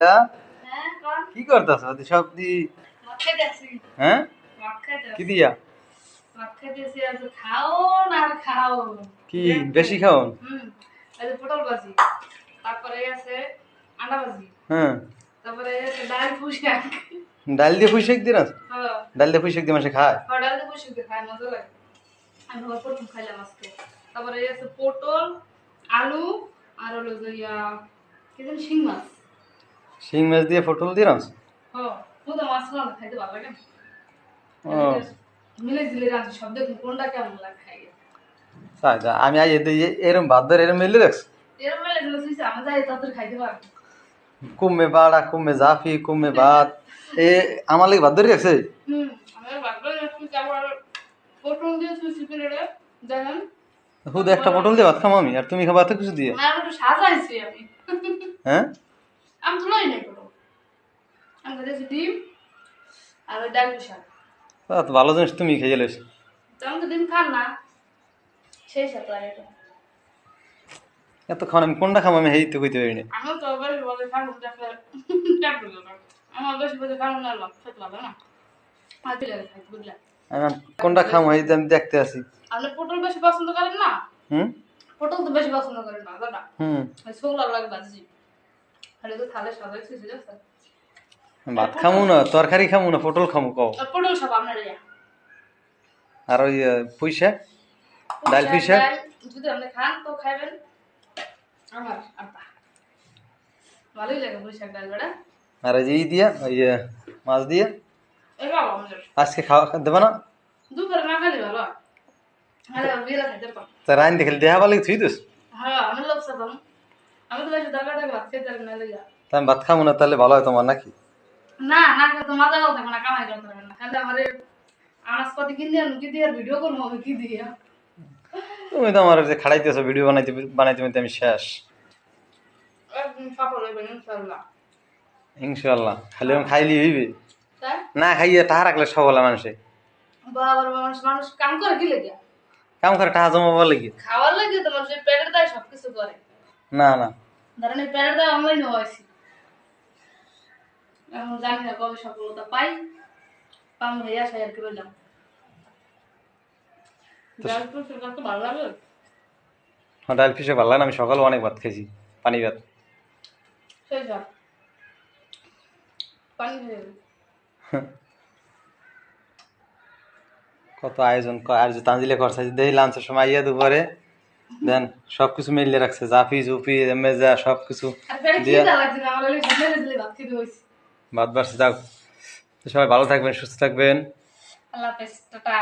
হ্যাঁ? কি করতেছ? সব দি হ্যাঁ? কি দিয়া? খাও খাও। কি বেশি হুম পটল ভাজি। তারপরে আছে আন্ডা ভাজি। হ্যাঁ। তারপরে ডাল পুষাক ডাল দিয়ে পুঁই শাক দিন হ্যাঁ। ডাল দিয়ে পুঁই শাক দিয়ে মাসে খায়? ডাল দিয়ে পুষাক দিয়ে খাই মজা লাগে। আমি প্রথম খাইলাম আজকে। তারপরে এই আছে পটল আলু আর হলো ইয়া কি জানি শিং মাছ। শিং মাছ দিয়ে পটল দিয়ে রাঁধছ? রাখছি আমি আজ এরম ভাত ধরে এরম মেলে পারব। কুমে বাড়া কুমে জাফি কুমে ভাত। এ আমার লাগে ভাত ধরে রাখছে ভাবলাম একটু পটল দিয়ে ভাত খাম আমি আর তুমি খাবার তো কিছু দিয়ে। হ্যাঁ? আমি তো লই নাই পটল আমি খাইতেছি ডিম আর ওই ডাল শাক তো ভালো জিনিস তুমি খেয়ে গেলে। তো আমি তো ডিম খান না। সেই সাথে আর এটা এত খাওয়ান আমি কোনটা খাম আমি হেই তো কইতে পারি না। আমি তো বেশি বলে খাব দেখলে চাপ দিল আমার বেশি বলে খাব না লাভ খেতে পারবে না। আর দিলে খাইতে কোনটা খাম হেই আমি দেখতে আসি আপনি পটল বেশি পছন্দ করেন না? হুম? পটল তো বেশি পছন্দ করেন না দাদা। হুম। শুকনো লাগে ভাজি। ভাত খামু না তরকারি খামু না পটল খামু কও আর পটল সব আপনার ইয়া আর ওই পুঁই শাক ডাল পুঁই শাক ডাল যদি আপনি খান তো খাইবেন আমার আব্বা ভালোই লাগে পুঁই শাক ডাল বেড়া আর ওই যে ই দিয়া ওই যে মাছ দিয়ে এই বাবা আমাদের আজকে খাওয়া দেবে না দুপুরে না খালি ভালো হ্যাঁ বিয়েলা খাইতে পার তা রাইন দেখলে দেহা ভালো থুই দিস হ্যাঁ আমি লোক সাবাম আমি ভাত পারি না তাহলে ভালো হয় তোমার নাকি? না না তো মজা করতে না কামাই করতে না। খালি আমার আনাজপাতি কিনে আনু কি দিয়ে ভিডিও করব আমি কি দিয়ে? তুমি তো আমার যে খাড়াইতেছো ভিডিও বানাইতে বানাইতে আমি শেষ। ইনশাল্লাহ খালি আমি খাইলি হইবে? না খাইয়ে টাহা রাখলে সবল মানুষে কাম করে কি লেগে? কাম করে টাহা জমাবার লাগি। খাওয়ার লাগে তো মানুষ পেটের দায় সবকিছু করে। না না। ধরেন এই দায় অনলাইনে হয়েছি। এখন জানি না কবে সফলতা পাই। পাম ভাইয়া সাই আর কি বললাম। ভালো লাগে। আমার ডাল ভালো লাগে আমি সকালে অনেক ভাত খেয়েছি পানি ভাত। কত আয়োজন আর যে তানজিলে করছে দেখি লাঞ্চের সময় ইয়ে দুপুরে। দেন সবকিছু মিলিয়ে রাখছে জাফি জুফি মেজা সবকিছু বাদ ভাত বাড়ছে যাও। সবাই ভালো থাকবেন সুস্থ থাকবেন। আল্লাহ হাফেজ টাটা।